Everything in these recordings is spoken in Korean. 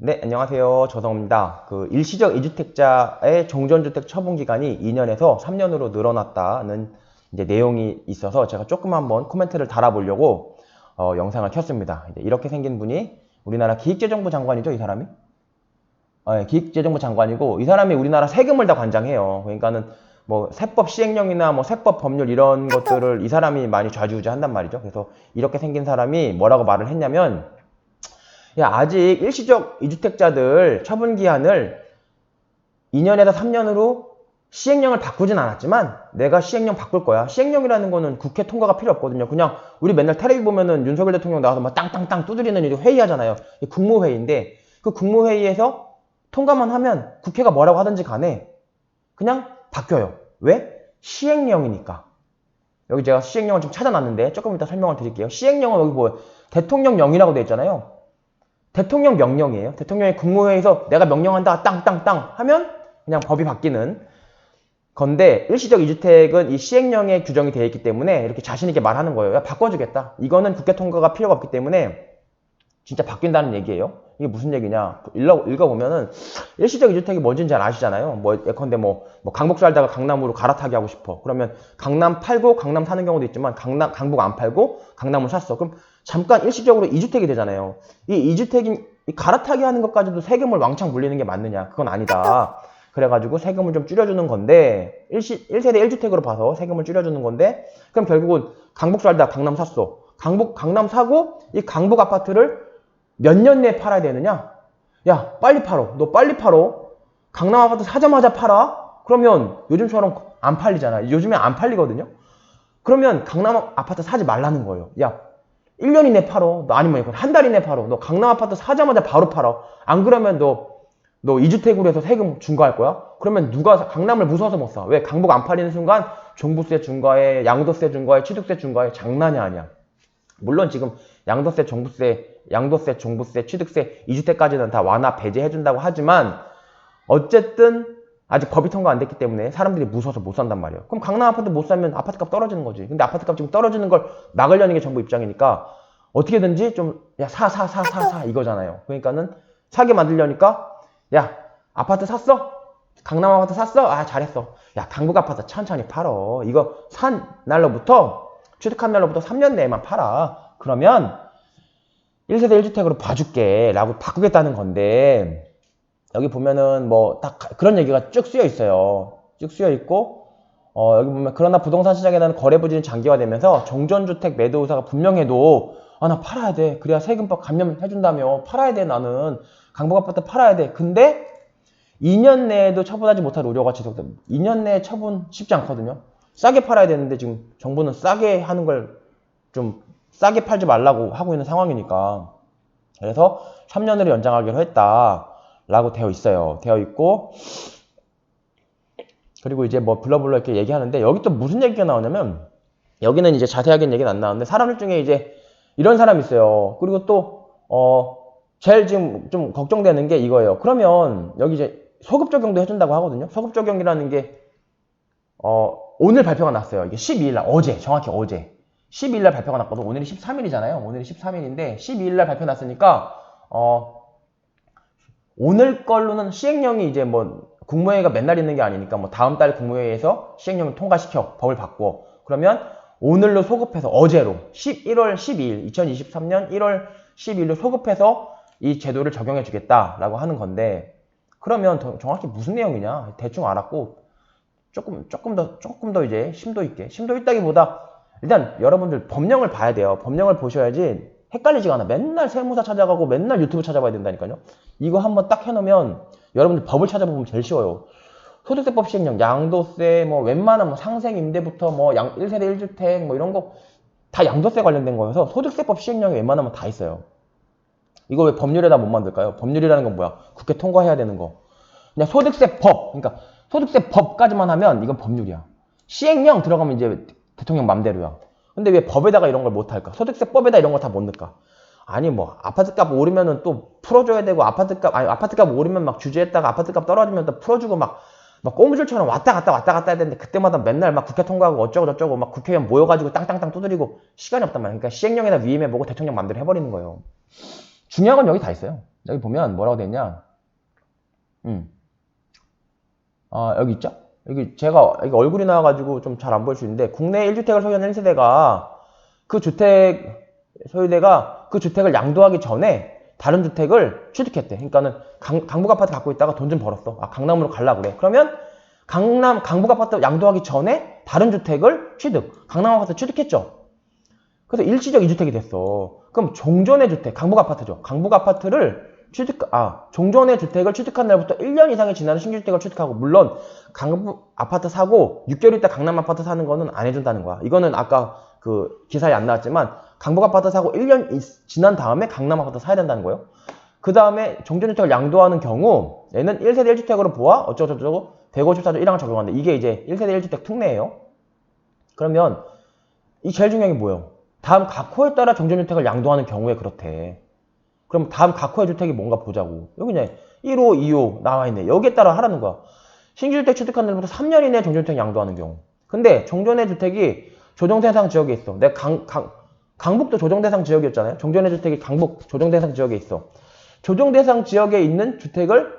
네, 안녕하세요. 조성입니다. 그 일시적 이주택자의 종전주택 처분 기간이 2년에서 3년으로 늘어났다는 이제 내용이 있어서 제가 조금 한번 코멘트를 달아보려고 어, 영상을 켰습니다. 이제 이렇게 생긴 분이 우리나라 기획재정부 장관이죠, 이 사람이? 어, 예, 기획재정부 장관이고 이 사람이 우리나라 세금을 다 관장해요. 그러니까는 뭐 세법 시행령이나 뭐 세법 법률 이런 것들을 이 사람이 많이 좌지우지한단 말이죠. 그래서 이렇게 생긴 사람이 뭐라고 말을 했냐면 야, 아직 일시적 이주택자들 처분 기한을 2년에서 3년으로 시행령을 바꾸진 않았지만 내가 시행령 바꿀 거야. 시행령이라는 거는 국회 통과가 필요 없거든요. 그냥 우리 맨날 텔레비 보면은 윤석열 대통령 나와서 막 땅땅땅 두드리는 일이 회의하잖아요. 국무회의인데 그 국무회의에서 통과만 하면 국회가 뭐라고 하든지 간에 그냥 바뀌어요. 왜? 시행령이니까. 여기 제가 시행령을 좀 찾아놨는데 조금 이따 설명을 드릴게요. 시행령은 여기 뭐 대통령령이라고 되어 있잖아요. 대통령 명령이에요. 대통령이 국무회의에서 내가 명령한다 땅땅땅 하면 그냥 법이 바뀌는 건데 일시적 이주택은 이 시행령에 규정이 되어 있기 때문에 이렇게 자신 있게 말하는 거예요. 야 바꿔주겠다. 이거는 국회 통과가 필요가 없기 때문에 진짜 바뀐다는 얘기예요. 이게 무슨 얘기냐? 읽어, 읽어보면은 일시적 이주택이 뭔지는 잘 아시잖아요. 뭐 예컨대 뭐, 뭐 강북 살다가 강남으로 갈아타기 하고 싶어. 그러면 강남 팔고 강남 사는 경우도 있지만 강남 강북 안 팔고 강남을 샀어. 그럼 잠깐 일시적으로 이주택이 되잖아요. 이 이주택이 이 갈아타기 하는 것까지도 세금을 왕창 물리는 게 맞느냐? 그건 아니다. 그래가지고 세금을 좀 줄여주는 건데 일시 1세대 1주택으로 봐서 세금을 줄여주는 건데 그럼 결국은 강북 살다 강남 샀어. 강북 강남 사고 이 강북 아파트를 몇 년 내에 팔아야 되느냐? 야, 빨리 팔어. 너 빨리 팔어. 강남 아파트 사자마자 팔아? 그러면 요즘처럼 안 팔리잖아. 요즘에 안 팔리거든요? 그러면 강남 아파트 사지 말라는 거예요. 야, 1년 이내 팔어. 너 아니면 이건 한 달 이내 팔어. 너 강남 아파트 사자마자 바로 팔어. 안 그러면 너, 너 2주택으로 해서 세금 중과할 거야? 그러면 누가 강남을 무서워서 못 사? 왜? 강북 안 팔리는 순간 종부세 중과해, 양도세 중과해, 취득세 중과해. 장난이 아니야. 물론 지금 양도세, 종부세, 양도세, 종부세, 취득세, 2주택까지는 다 완화 배제해준다고 하지만 어쨌든 아직 법이 통과 안 됐기 때문에 사람들이 무서워서 못 산단 말이에요. 그럼 강남 아파트 못 사면 아파트 값 떨어지는 거지. 근데 아파트 값 지금 떨어지는 걸 막으려는 게 정부 입장이니까 어떻게든지 좀 야 사 사 사 사 사 이거잖아요. 그러니까는 사게 만들려니까 야 아파트 샀어? 강남 아파트 샀어? 아 잘했어. 야 강북 아파트 천천히 팔어. 이거 산 날로부터 취득한 날로부터 3년 내에만 팔아. 그러면 1세대 1주택으로 봐줄게 라고 바꾸겠다는 건데 여기 보면은 뭐딱 그런 얘기가 쭉 쓰여 있어요. 쭉 쓰여 있고 어 여기 보면 그러나 부동산 시장에 대한 거래 부진이 장기화되면서 정전주택 매도 의사가 분명해도 아 나 팔아야 돼. 그래야 세금법 감면해준다며 팔아야 돼 나는 강북 아파트 팔아야 돼. 근데 2년 내에도 처분하지 못할 우려가 지속돼. 2년 내에 처분 쉽지 않거든요. 싸게 팔아야 되는데 지금 정부는 싸게 하는 걸 좀 싸게 팔지 말라고 하고 있는 상황이니까. 그래서 3년으로 연장하기로 했다 라고 되어 있어요. 되어 있고 그리고 이제 뭐 블러블러 이렇게 얘기하는데 여기 또 무슨 얘기가 나오냐면 여기는 이제 자세하게는 얘기는 안 나오는데 사람들 중에 이제 이런 사람이 있어요. 그리고 또 어 제일 지금 좀 걱정되는 게 이거예요. 그러면 여기 이제 소급 적용도 해준다고 하거든요. 소급 적용이라는 게 어, 오늘 발표가 났어요. 이게 12일 날, 어제, 정확히 어제. 12일 날 발표가 났거든. 오늘이 13일이잖아요. 오늘이 13일인데, 12일 날 발표 났으니까, 어, 오늘 걸로는 시행령이 이제 뭐, 국무회의가 맨날 있는 게 아니니까, 뭐, 다음 달 국무회의에서 시행령을 통과시켜, 법을 바꾸어. 그러면, 오늘로 소급해서, 어제로, 11월 12일, 2023년 1월 12일로 소급해서 이 제도를 적용해 주겠다라고 하는 건데, 그러면 더 정확히 무슨 내용이냐? 대충 알았고, 조금 조금 더 조금 더 이제 심도 있게 심도 있다기보다 일단 여러분들 법령을 봐야 돼요. 법령을 보셔야지 헷갈리지가 않아. 맨날 세무사 찾아가고 맨날 유튜브 찾아봐야 된다니까요. 이거 한번 딱 해놓으면 여러분들 법을 찾아보면 제일 쉬워요. 소득세법 시행령, 양도세, 뭐 웬만한 뭐 상생 임대부터 뭐 양, 1세대 1주택 뭐 이런 거 다 양도세 관련된 거여서 소득세법 시행령이 웬만하면 다 있어요. 이거 왜 법률에다 못 만들까요? 법률이라는 건 뭐야? 국회 통과해야 되는 거. 그냥 소득세법, 그러니까 소득세 법까지만 하면 이건 법률이야. 시행령 들어가면 이제 대통령 맘대로야. 근데 왜 법에다가 이런 걸 못할까? 소득세법에다 이런 걸다못 넣을까? 아니 뭐 아파트값 오르면은 또 풀어줘야 되고 아파트값 아니 아파트값 오르면 막 규제했다가 아파트값 떨어지면 또 풀어주고 막 막 꼬무줄처럼 왔다 갔다 왔다 갔다 해야 되는데 그때마다 맨날 막 국회 통과하고 어쩌고 저쩌고 막 국회의원 모여가지고 땅땅땅 두드리고 시간이 없단 말이야. 그러니까 시행령에다 위임해보고 대통령 맘대로 해버리는 거예요. 중요한 건 여기 다 있어요. 여기 보면 뭐라고 됐냐? 음. 아, 여기 있죠? 여기 제가 여기 얼굴이 나와가지고 좀 잘 안 보일 수 있는데 국내 1주택을 소유하는 1세대가 그 주택 소유대가 그 주택을 양도하기 전에 다른 주택을 취득했대. 그러니까는 강, 강북 아파트 갖고 있다가 돈 좀 벌었어. 아, 강남으로 갈라 그래. 그러면 강남 강북 아파트 양도하기 전에 다른 주택을 취득. 강남 아파트 취득했죠. 그래서 일시적 2주택이 됐어. 그럼 종전의 주택, 강북 아파트죠. 강북 아파트를 취득, 아, 종전의 주택을 취득한 날부터 1년 이상이 지나는 신규 주택을 취득하고, 물론, 강북 아파트 사고, 6개월 있다 강남 아파트 사는 거는 안 해준다는 거야. 이거는 아까 그 기사에 안 나왔지만, 강북 아파트 사고 1년 이- 지난 다음에 강남 아파트 사야 된다는 거예요. 그 다음에 종전주택을 양도하는 경우, 얘는 1세대 1주택으로 보아, 어쩌고저쩌고, 154조 1항을 적용한다. 이게 이제 1세대 1주택 특례예요. 그러면, 이 제일 중요한 게 뭐예요? 다음 각호에 따라 정전주택을 양도하는 경우에 그렇대. 그럼 다음 각호의 주택이 뭔가 보자고. 여기 이제 1호, 2호 나와 있네. 여기에 따라 하라는 거야. 신규주택 취득한 날부터 3년 이내에 정전주택 양도하는 경우. 근데 종전의 주택이 조정대상 지역에 있어. 내가 강, 강, 강북도 조정대상 지역이었잖아요. 종전의 주택이 강북 조정대상 지역에 있어. 조정대상 지역에 있는 주택을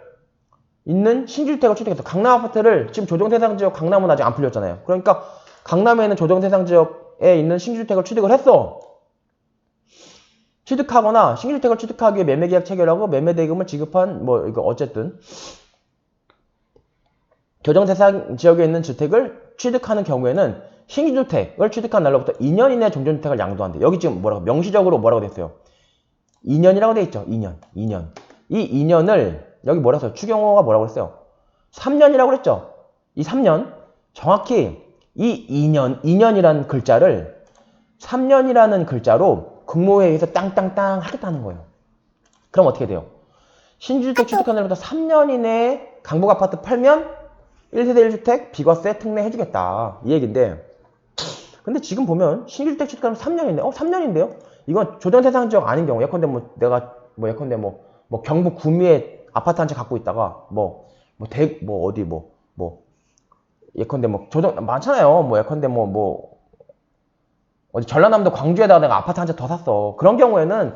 있는 신규주택을 취득했어. 강남 아파트를 지금 조정대상 지역 강남은 아직 안 풀렸잖아요. 그러니까 강남에 있는 조정대상 지역에 있는 신규주택을 취득을 했어. 취득하거나 신규주택을 취득하기 위해 매매계약 체결하고 매매대금을 지급한 뭐 이거 어쨌든 조정대상 지역에 있는 주택을 취득하는 경우에는 신규주택을 취득한 날로부터 2년 이내 종전주택을 양도한대. 여기 지금 뭐라고 명시적으로 뭐라고 됐어요? 2년이라고 돼 있죠. 2년. 2년. 이 2년을 여기 뭐라고 했어요? 추경호가 뭐라고 했어요? 3년이라고 그랬죠. 이 3년 정확히 이 2년 2년이라는 글자를 3년이라는 글자로 국무회의에서 땅땅땅 하겠다는 거예요. 그럼 어떻게 돼요? 신주택 취득한 날부터 3년 이내에 강북 아파트 팔면 1세대 1주택 비과세 특례 해주겠다. 이 얘기인데 근데 지금 보면 신주택 취득하면 3년인데 어 3년인데요? 이건 조정 대상 지역 아닌 경우 예컨대 뭐 내가 뭐 예컨대 뭐, 뭐 경북 구미에 아파트 한 채 갖고 있다가 뭐 뭐대뭐 어디 뭐뭐 예컨대 뭐 조정 많잖아요. 뭐 예컨대 뭐뭐 어디 전라남도 광주에다가 내가 아파트 한 채 더 샀어. 그런 경우에는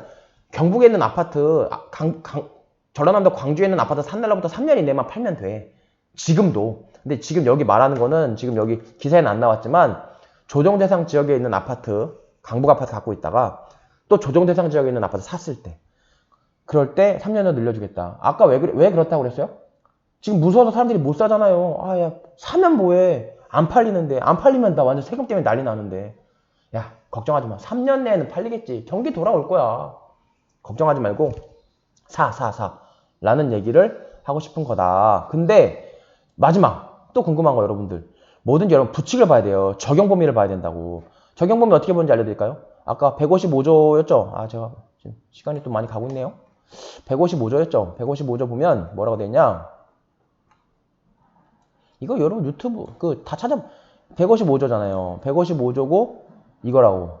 경북에 있는 아파트 아, 강, 강, 전라남도 광주에 있는 아파트 산 날로부터 3년 이내만 팔면 돼. 지금도. 근데 지금 여기 말하는 거는 지금 여기 기사에는 안 나왔지만 조정 대상 지역에 있는 아파트, 강북 아파트 갖고 있다가 또 조정 대상 지역에 있는 아파트 샀을 때 그럴 때 3년을 늘려주겠다. 아까 왜, 그래- 왜 그렇다고 그랬어요? 지금 무서워서 사람들이 못 사잖아요. 아, 야, 사면 뭐해. 안 팔리는데. 안 팔리면 나 완전 세금 때문에 난리 나는데. 야, 걱정하지 마. 3년 내에는 팔리겠지. 경기 돌아올 거야. 걱정하지 말고 사, 사, 사. 라는 얘기를 하고 싶은 거다. 근데 마지막 또 궁금한 거 여러분들. 뭐든지 여러분 부칙을 봐야 돼요. 적용 범위를 봐야 된다고. 적용 범위 어떻게 보는지 알려드릴까요? 아까 155조였죠? 아, 제가 지금 시간이 또 많이 가고 있네요. 155조였죠? 155조 보면 뭐라고 되냐? 이거 여러분 유튜브 그 다 찾아 155조잖아요. 155조고 이거라고.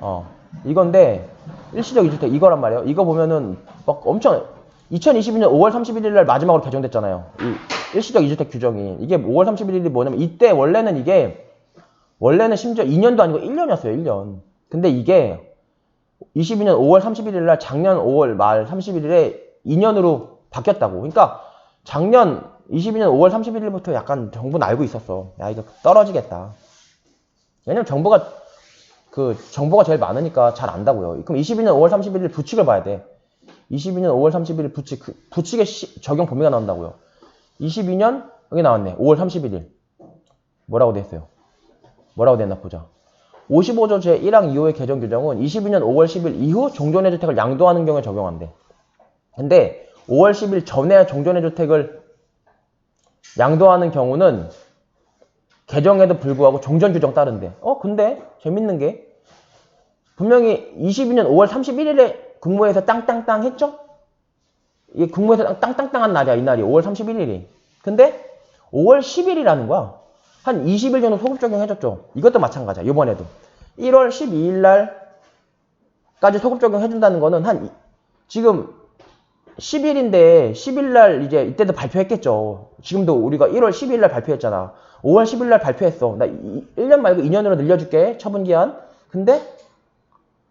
어. 이건데 일시적 2주택 이거란 말이에요. 이거 보면은 막 엄청 2022년 5월 31일 날 마지막으로 개정됐잖아요. 이 일시적 2주택 규정이. 이게 5월 31일이 뭐냐면 이때 원래는 이게 원래는 심지어 2년도 아니고 1년이었어요. 1년. 근데 이게 22년 5월 31일 날 작년 5월 말 31일에 2년으로 바뀌었다고. 그러니까 작년 22년 5월 31일부터 약간 정부는 알고 있었어. 야, 이거 떨어지겠다. 왜냐면 정부가 그 정보가 제일 많으니까 잘 안다고요. 그럼 22년 5월 31일 부칙을 봐야 돼. 22년 5월 31일 부칙 그 부칙의 시- 적용 범위가 나온다고요. 22년 여기 나왔네. 5월 31일. 뭐라고 돼 있어요? 뭐라고 됐나 보자. 55조 제1항 2호의 개정 규정은 22년 5월 10일 이후 종전의 주택을 양도하는 경우에 적용한대. 근데 5월 10일 전에 종전의 주택을 양도하는 경우는 개정에도 불구하고 종전 규정 따른대. 어, 근데 재밌는 게 분명히 22년 5월 31일에 국무회에서 땅땅땅 했죠? 이게 국무회에서 땅땅땅한 날이야, 이 날이. 5월 31일이. 근데 5월 10일이라는 거야. 한 20일 정도 소급 적용해줬죠. 이것도 마찬가지야, 이번에도. 1월 12일 날까지 소급 적용해준다는 거는 한, 이- 지금 10일인데 10일 날 이제 이때도 발표했겠죠. 지금도 우리가 1월 12일 날 발표했잖아. 5월 10일 날 발표했어. 나 1년 말고 2년으로 늘려줄게. 처분 기한. 근데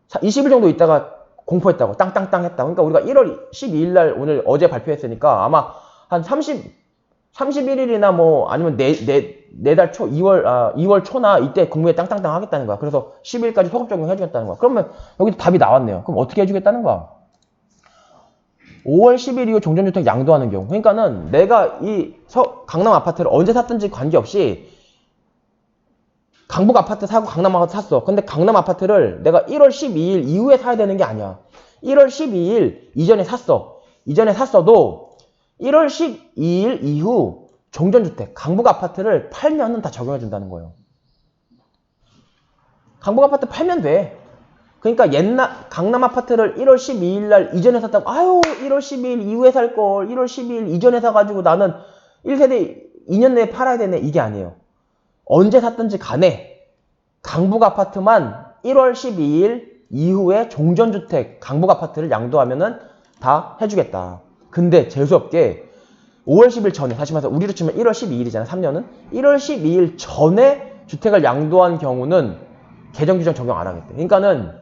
20일 정도 있다가 공포했다고 땅땅땅 했다. 그러니까 우리가 1월 12일 날 오늘 어제 발표했으니까 아마 한 30, 31일이나 뭐 아니면 네, 내내달 초, 2월 아 2월 초나 이때 국무에 땅땅땅 하겠다는 거야. 그래서 10일까지 소급 적용해 주겠다는 거야. 그러면 여기 답이 나왔네요. 그럼 어떻게 해 주겠다는 거야? 5월 10일 이후 종전주택 양도하는 경우. 그러니까는 내가 이 서, 강남 아파트를 언제 샀든지 관계없이 강북 아파트 사고 강남 아파트 샀어. 근데 강남 아파트를 내가 1월 12일 이후에 사야 되는 게 아니야. 1월 12일 이전에 샀어. 이전에 샀어도 1월 12일 이후 종전주택, 강북 아파트를 팔면은 다 적용해 준다는 거예요. 강북 아파트 팔면 돼. 그러니까 옛날 강남 아파트를 1월 12일 날 이전에 샀다고 아유 1월 12일 이후에 살 걸 1월 12일 이전에 사가지고 나는 1세대 2년 내에 팔아야 되네 이게 아니에요. 언제 샀든지 간에 강북 아파트만 1월 12일 이후에 종전주택 강북 아파트를 양도하면은 다 해주겠다. 근데 재수없게 5월 10일 전에 다시 말해서 우리로 치면 1월 12일이잖아 3년은 1월 12일 전에 주택을 양도한 경우는 개정 규정 적용 안 하겠대. 그러니까는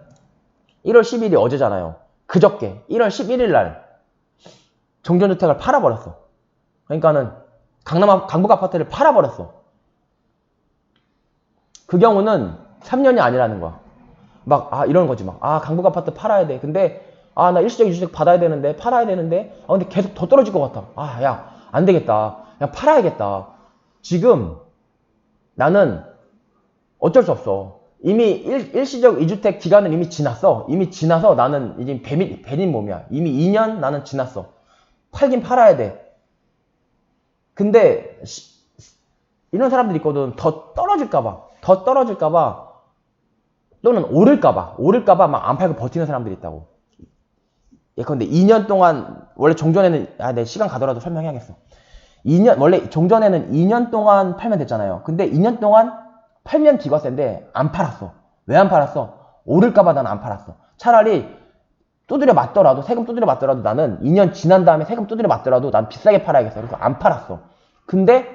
1월 10일이 어제잖아요. 그저께 1월 11일 날 종전주택을 팔아버렸어. 그러니까는 강남 아- 강북 아파트를 팔아버렸어. 그 경우는 3년이 아니라는 거야. 막, 아, 이런 거지. 막, 아, 강북 아파트 팔아야 돼. 근데, 아, 나 일시적 이주택 받아야 되는데, 팔아야 되는데, 아, 근데 계속 더 떨어질 것 같아. 아, 야, 안 되겠다. 그냥 팔아야겠다. 지금, 나는 어쩔 수 없어. 이미 일, 일시적 이주택 기간은 이미 지났어. 이미 지나서 나는 이제 배민, 배린 몸이야. 이미 2년 나는 지났어. 팔긴 팔아야 돼. 근데, 시- 이런 사람들이 있거든. 더 떨어질까봐. 더 떨어질까봐. 또는 오를까봐. 오를까봐 막 안 팔고 버티는 사람들이 있다고. 예컨대 2년 동안, 원래 종전에는, 아, 내 시간 가더라도 설명해야겠어. 2년, 원래 종전에는 2년 동안 팔면 됐잖아요. 근데 2년 동안 팔면 기과세인데 안 팔았어. 왜 안 팔았어? 오를까봐 나는 안 팔았어. 차라리 두드려 맞더라도, 세금 두드려 맞더라도 나는 2년 지난 다음에 세금 두드려 맞더라도 난 비싸게 팔아야겠어. 그래서 안 팔았어. 근데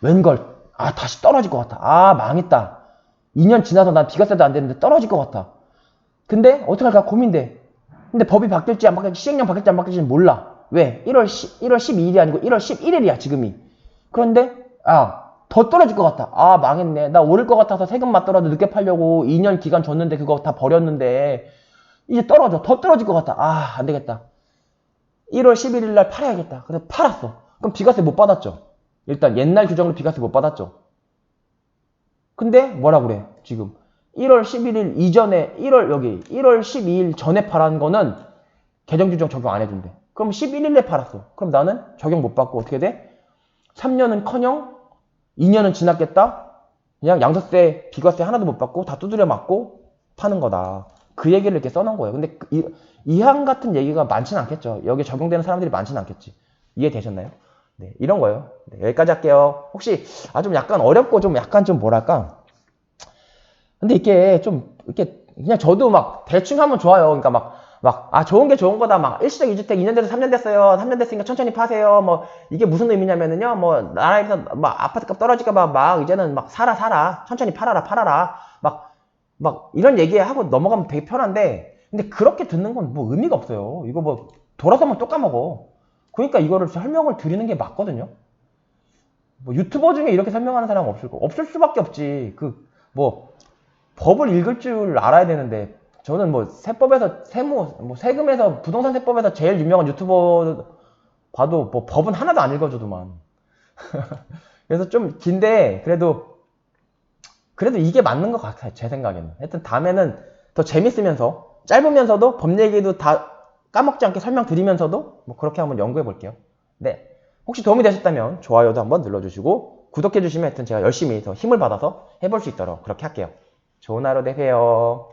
웬걸, 아, 다시 떨어질 것 같아. 아, 망했다. 2년 지나서 난 비과세도 안 되는데 떨어질 것 같아. 근데 어떡할까 고민돼. 근데 법이 바뀔지 안 바뀔지, 시행령 바뀔지 안 바뀔지는 몰라. 왜? 1월 10, 1월 12일이 아니고 1월 11일이야, 지금이. 그런데, 아, 더 떨어질 것 같아. 아, 망했네. 나 오를 것 같아서 세금 맞더라도 늦게 팔려고 2년 기간 줬는데 그거 다 버렸는데, 이제 떨어져. 더 떨어질 것 같아. 아, 안 되겠다. 1월 11일 날 팔아야겠다. 그래서 팔았어. 그럼 비과세 못 받았죠. 일단 옛날 규정으로 비과세 못 받았죠. 근데 뭐라 그래 지금 1월 11일 이전에 1월 여기 1월 12일 전에 팔은 거는 개정 규정 적용 안 해준대. 그럼 11일에 팔았어. 그럼 나는 적용 못 받고 어떻게 돼? 3년은 커녕 2년은 지났겠다. 그냥 양도세 비과세 하나도 못 받고 다 두드려 맞고 파는 거다. 그 얘기를 이렇게 써놓은 거예요. 근데 그 이, 이항 같은 얘기가 많지는 않겠죠. 여기 적용되는 사람들이 많지는 않겠지. 이해되셨나요? 네, 이런 거예요. 네, 여기까지 할게요. 혹시 아 좀 약간 어렵고 좀 약간 좀 뭐랄까? 근데 이게 좀 이렇게 그냥 저도 막 대충 하면 좋아요. 그러니까 막 막 아 좋은 게 좋은 거다. 막 일시적 이주택 2년 돼서 3년 됐어요. 3년 됐으니까 천천히 파세요. 뭐 이게 무슨 의미냐면은요. 뭐 나라에서 막 아파트 값 떨어질까봐 막 이제는 막 사라 사라 천천히 팔아라 팔아라 막 막 이런 얘기하고 넘어가면 되게 편한데 근데 그렇게 듣는 건 뭐 의미가 없어요. 이거 뭐 돌아서면 또 까먹어. 그러니까 이거를 설명을 드리는 게 맞거든요. 뭐 유튜버 중에 이렇게 설명하는 사람 은 없을 거 없을 수밖에 없지. 그 뭐 법을 읽을 줄 알아야 되는데 저는 뭐 세법에서 세무 뭐 세금에서 부동산 세법에서 제일 유명한 유튜버 봐도 뭐 법은 하나도 안 읽어줘도만. 그래서 좀 긴데 그래도 그래도 이게 맞는 것 같아요. 제 생각에는. 하여튼 다음에는 더 재밌으면서 짧으면서도 법 얘기도 다 까먹지 않게 설명드리면서도 뭐 그렇게 한번 연구해 볼게요. 네. 혹시 도움이 되셨다면 좋아요도 한번 눌러주시고 구독해 주시면 하여튼 제가 열심히 더 힘을 받아서 해볼 수 있도록 그렇게 할게요. 좋은 하루 되세요.